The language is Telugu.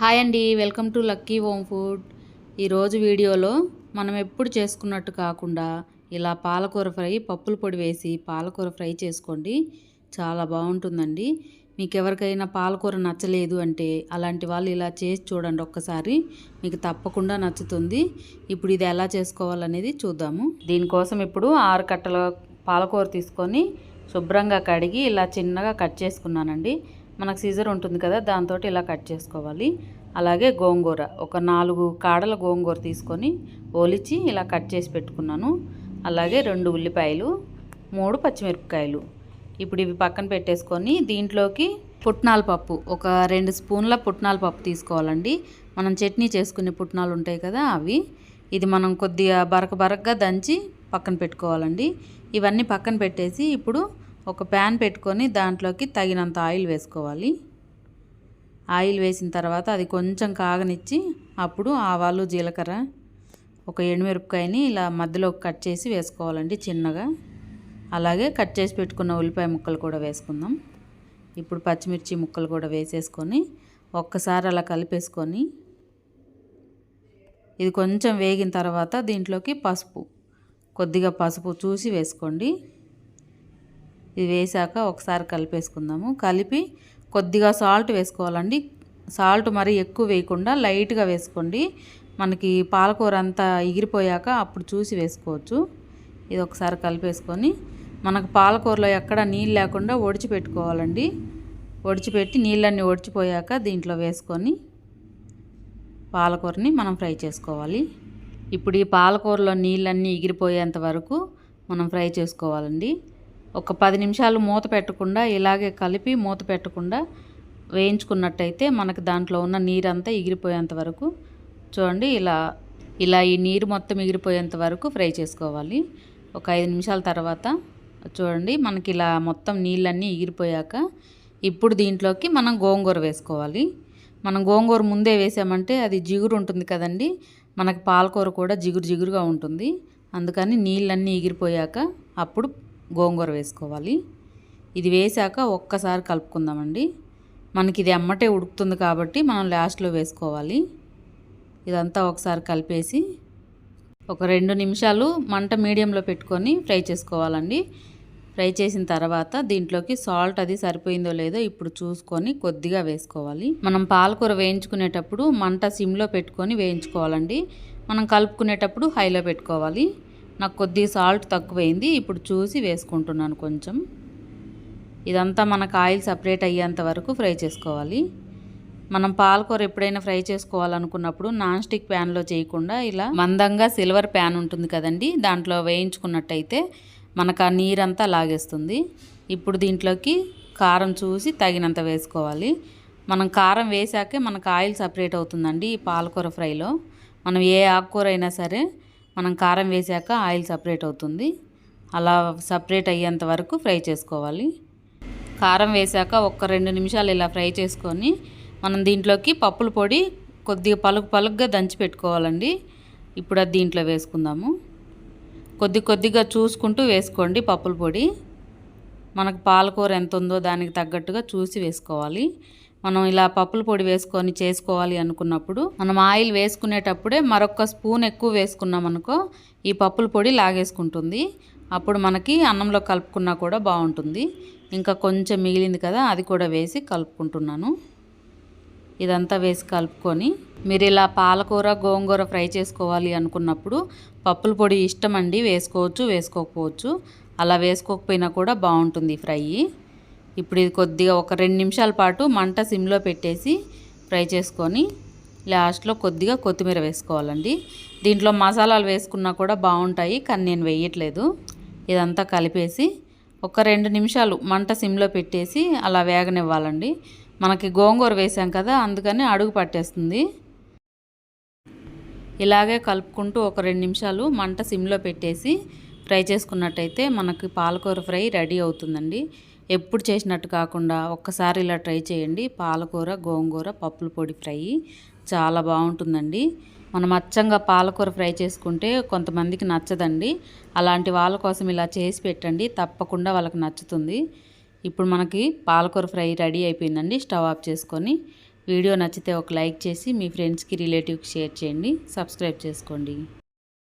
హాయ్ అండి welcome to lucky home food. ఈరోజు వీడియోలో మనం ఎప్పుడు చేసుకున్నట్టు కాకుండా ఇలా పాలకూర ఫ్రై పప్పుల పొడి వేసి పాలకూర ఫ్రై చేసుకోండి. చాలా బాగుంటుందండి. మీకు ఎవరికైనా పాలకూర నచ్చలేదు అంటే అలాంటి వాళ్ళు ఇలా చేసి చూడండి ఒక్కసారి. మీకు తప్పకుండా నచ్చుతుంది. ఇప్పుడు ఇది ఎలా చేసుకోవాలనేది చూద్దాము. దీనికోసం ఇప్పుడు ఆరు కట్టల పాలకూర తీసుకొని శుభ్రంగా కడిగి ఇలా చిన్నగా కట్ చేసుకున్నానండి. మనకు సీజర్ ఉంటుంది కదా దాంతో ఇలా కట్ చేసుకోవాలి. అలాగే గోంగూర ఒక నాలుగు కాడల గోంగూర తీసుకొని ఓలిచి ఇలా కట్ చేసి పెట్టుకున్నాను. అలాగే రెండు ఉల్లిపాయలు మూడు పచ్చిమిరపకాయలు. ఇప్పుడు ఇవి పక్కన పెట్టేసుకొని దీంట్లోకి పుట్నాల పప్పు ఒక రెండు స్పూన్ల పుట్నాల పప్పు తీసుకోవాలండి. మనం చట్నీ చేసుకునే పుట్నాలు ఉంటాయి కదా అవి. ఇది మనం కొద్దిగా బరక బరకగా దంచి పక్కన పెట్టుకోవాలండి. ఇవన్నీ పక్కన పెట్టేసి ఇప్పుడు ఒక ప్యాన్ పెట్టుకొని దాంట్లోకి తగినంత ఆయిల్ వేసుకోవాలి. ఆయిల్ వేసిన తర్వాత అది కొంచెం కాగనిచ్చి అప్పుడు ఆవాలు జీలకర్ర ఒక ఎండుమిరపకాయని ఇలా మధ్యలో కట్ చేసి వేసుకోవాలండి చిన్నగా. అలాగే కట్ చేసి పెట్టుకున్న ఉల్లిపాయ ముక్కలు కూడా వేసుకుందాం. ఇప్పుడు పచ్చిమిర్చి ముక్కలు కూడా వేసేసుకొని ఒక్కసారి అలా కలిపేసుకొని ఇది కొంచెం వేగిన తర్వాత దీంట్లోకి పసుపు కొద్దిగా పసుపు చూసి వేసుకోండి. ఇది వేసాక ఒకసారి కలిపేసుకుందాము. కలిపి కొద్దిగా సాల్ట్ వేసుకోవాలండి. సాల్ట్ మరీ ఎక్కువ వేయకుండా లైట్గా వేసుకోండి. మనకి పాలకూర అంతా ఎగిరిపోయాక అప్పుడు చూసి వేసుకోవచ్చు. ఇది ఒకసారి కలిపేసుకొని మనకు పాలకూరలో ఎక్కడ నీళ్ళు లేకుండా ఒడిచిపెట్టుకోవాలండి. ఒడిచిపెట్టి నీళ్ళన్నీ ఒడిచిపోయాక దీంట్లో వేసుకొని పాలకూరని మనం ఫ్రై చేసుకోవాలి. ఇప్పుడు ఈ పాలకూరలో నీళ్ళన్నీ ఎగిరిపోయేంత వరకు మనం ఫ్రై చేసుకోవాలండి. ఒక పది నిమిషాలు మూత పెట్టకుండా ఇలాగే కలిపి మూత పెట్టకుండా వేయించుకున్నట్టయితే మనకు దాంట్లో ఉన్న నీరంతా ఎగిరిపోయేంత వరకు చూడండి ఇలా ఇలా ఈ నీరు మొత్తం ఎగిరిపోయేంత వరకు ఫ్రై చేసుకోవాలి. ఒక ఐదు నిమిషాల తర్వాత చూడండి మనకి ఇలా మొత్తం నీళ్ళన్నీ ఎగిరిపోయాక ఇప్పుడు దీంట్లోకి మనం గోంగూర వేసుకోవాలి. మనం గోంగూర ముందే వేసామంటే అది జిగురు ఉంటుంది కదండి మనకి పాలకూర కూడా జిగురు జిగురుగా ఉంటుంది. అందుకని నీళ్ళన్నీ ఎగిరిపోయాక అప్పుడు గోంగూర వేసుకోవాలి. ఇది వేసాక ఒక్కసారి కలుపుకుందామండి. మనకి ఇది అమ్మటే ఉడుకుతుంది కాబట్టి మనం లాస్ట్లో వేసుకోవాలి. ఇదంతా ఒకసారి కలిపేసి ఒక రెండు నిమిషాలు మంట మీడియంలో పెట్టుకొని ఫ్రై చేసుకోవాలండి. ఫ్రై చేసిన తర్వాత దీంట్లోకి సాల్ట్ అది సరిపోయిందో లేదో ఇప్పుడు చూసుకొని కొద్దిగా వేసుకోవాలి. మనం పాలకూర వేయించుకునేటప్పుడు మంట సిమ్లో పెట్టుకొని వేయించుకోవాలండి. మనం కలుపుకునేటప్పుడు హైలో పెట్టుకోవాలి. నాకు కొద్ది సాల్ట్ తక్కువైంది ఇప్పుడు చూసి వేసుకుంటున్నాను కొంచెం. ఇదంతా మనకు ఆయిల్ సపరేట్ అయ్యేంత వరకు ఫ్రై చేసుకోవాలి. మనం పాలకూర ఎప్పుడైనా ఫ్రై చేసుకోవాలనుకున్నప్పుడు నాన్ స్టిక్ ప్యాన్లో చేయకుండా ఇలా మందంగా సిల్వర్ ప్యాన్ ఉంటుంది కదండి దాంట్లో వేయించుకున్నట్టయితే మనకు ఆ నీరంతా లాగేస్తుంది. ఇప్పుడు దీంట్లోకి కారం చూసి తగినంత వేసుకోవాలి. మనం కారం వేసాకే మనకు ఆయిల్ సపరేట్ అవుతుందండి ఈ పాలకూర ఫ్రైలో. మనం ఏ ఆకుకూర అయినా సరే మనం కారం వేసాక ఆయిల్ సపరేట్ అవుతుంది. అలా సపరేట్ అయ్యేంత వరకు ఫ్రై చేసుకోవాలి. కారం వేసాక ఒక రెండు నిమిషాలు ఇలా ఫ్రై చేసుకొని మనం దీంట్లోకి పప్పుల పొడి కొద్దిగా పలుకు పలుకుగా దంచి పెట్టుకోవాలండి. ఇప్పుడు అది దీంట్లో వేసుకుందాము. కొద్ది కొద్దిగా చూసుకుంటూ వేసుకోండి పప్పుల పొడి. మనకు పాలకూర ఎంత ఉందో దానికి తగ్గట్టుగా చూసి వేసుకోవాలి. మనం ఇలా పప్పుల పొడి వేసుకొని చేసుకోవాలి అనుకున్నప్పుడు మనం ఆయిల్ వేసుకునేటప్పుడే మరొక స్పూన్ ఎక్కువ వేసుకున్నాం అనుకో ఈ పప్పుల పొడి లాగేసుకుంటుంది. అప్పుడు మనకి అన్నంలో కలుపుకున్నా కూడా బాగుంటుంది. ఇంకా కొంచెం మిగిలింది కదా అది కూడా వేసి కలుపుకుంటున్నాను. ఇదంతా వేసి కలుపుకొని మీరు ఇలా పాలకూర గోంగూర ఫ్రై చేసుకోవాలి అనుకున్నప్పుడు పప్పుల పొడి ఇష్టం అండి వేసుకోవచ్చు వేసుకోకపోవచ్చు. అలా వేసుకోకపోయినా కూడా బాగుంటుంది ఫ్రై. ఇప్పుడు ఇది కొద్దిగా ఒక రెండు నిమిషాల పాటు మంట సిమ్లో పెట్టేసి ఫ్రై చేసుకొని లాస్ట్లో కొద్దిగా కొత్తిమీర వేసుకోవాలండి. దీంట్లో మసాలాలు వేసుకున్నా కూడా బాగుంటాయి కానీ నేను వేయట్లేదు. ఇదంతా కలిపేసి ఒక రెండు నిమిషాలు మంట సిమ్లో పెట్టేసి అలా వేగనివ్వాలండి. మనకి గోంగూర వేసాం కదా అందుకని అడుగు పట్టేస్తుంది. ఇలాగే కలుపుకుంటూ ఒక రెండు నిమిషాలు మంట సిమ్లో పెట్టేసి ఫ్రై చేసుకున్నట్టయితే మనకి పాలకూర ఫ్రై రెడీ అవుతుందండి. ఎప్పుడు చేసినట్టు కాకుండా ఒక్కసారి ఇలా ట్రై చేయండి. పాలకూర గోంగూర పప్పుల పొడి ఫ్రై చాలా బాగుంటుందండి. మనం అచ్చంగా పాలకూర ఫ్రై చేసుకుంటే కొంతమందికి నచ్చదండి. అలాంటి వాళ్ళ కోసం ఇలా చేసి పెట్టండి. తప్పకుండా వాళ్ళకి నచ్చుతుంది. ఇప్పుడు మనకి పాలకూర ఫ్రై రెడీ అయిపోయిందండి. స్టవ్ ఆఫ్ చేసుకొని వీడియో నచ్చితే ఒక లైక్ చేసి మీ ఫ్రెండ్స్కి రిలేటివ్కి షేర్ చేయండి. సబ్స్క్రైబ్ చేసుకోండి.